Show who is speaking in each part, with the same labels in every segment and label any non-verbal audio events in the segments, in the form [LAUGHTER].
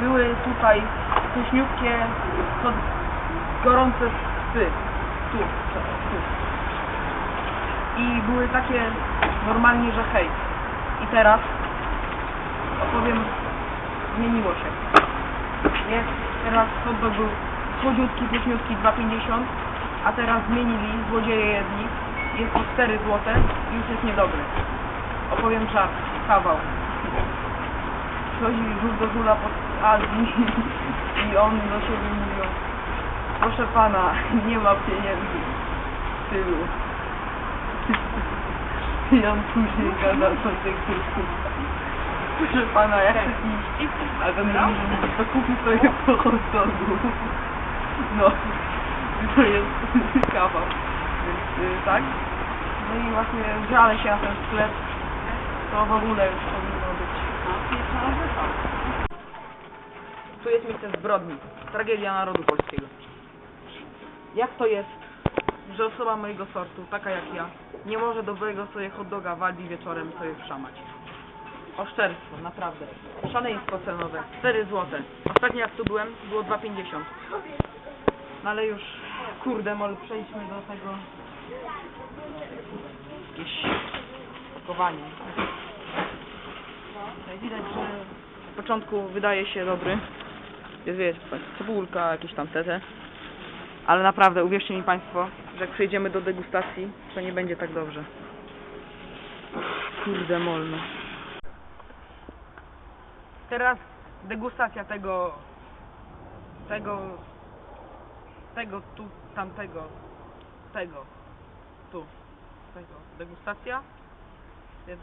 Speaker 1: były tutaj pyszniutkie, gorące psy. Tu, tu. I były takie normalnie, że hej. I teraz opowiem, zmieniło się. Jest, teraz hot był słodziutki, pyszniutki, 2,50, a teraz zmienili, złodzieje jedni, jest po 4 złote i już jest niedobry. Opowiem żart, kawał. Przychodzi do żula pod Azji [LAUGHS] i on do siebie mówią Proszę pana, [LAUGHS] nie ma pieniędzy w tylu. [LAUGHS] I on później gada do tych Proszę pana, ja chcę iść. A ten mówi, to kupi sobie po. No, to jest kawał. Więc y, tak. No i właśnie żalę się na ten sklep. To w ogóle już. Tu jest miejsce zbrodni. Tragedia narodu polskiego. Jak to jest, że osoba mojego sortu, taka jak ja, nie może dobrego sobie hot doga w Aldi wieczorem sobie wszamać? Oszczerstwo, naprawdę. Szaleństwo cenowe. 4 złote. Ostatnio jak tu byłem, było 2,50. No ale już, kurde, może przejdźmy do tego. Jakieś pakowanie. Widać, że w początku wydaje się dobry. Jest, wiesz, cebulka, jakieś tam tete. Ale naprawdę, uwierzcie mi Państwo, że jak przejdziemy do degustacji, to nie będzie tak dobrze. Kurde molno. Teraz degustacja tego, tego, tego, tu, tamtego, tego, tu, tego. Degustacja. Więc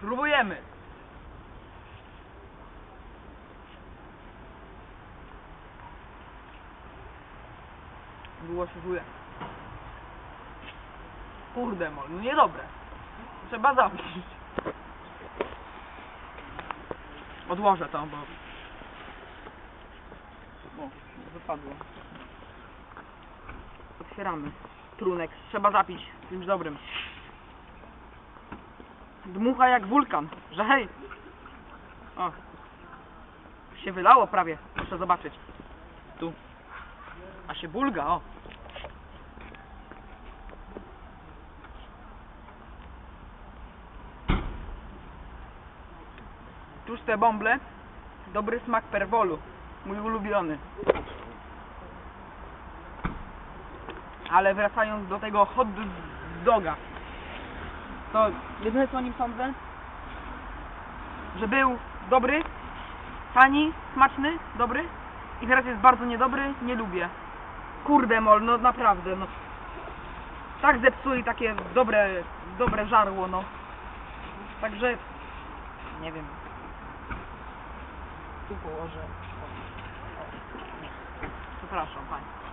Speaker 1: próbujemy. Było się. Kurde mol, no niedobre. Trzeba zapić. Odłożę to, bo... O, wypadło. Otwieramy. Trunek. Trzeba zapić czymś dobrym. Dmucha jak wulkan. Że hej! O. Się wylało prawie. Muszę zobaczyć. Tu. Się bulga, o. Tłuste bąble. Dobry smak perwolu. Mój ulubiony. Ale wracając do tego hot doga. To jedyne co o nim sądzę, że był dobry, tani, smaczny, dobry i teraz jest bardzo niedobry, nie lubię. Kurde mol, no naprawdę, no. Tak zepsuli takie dobre, dobre żarło, no. Także, nie wiem. Tu położę. O, nie. Przepraszam, pani.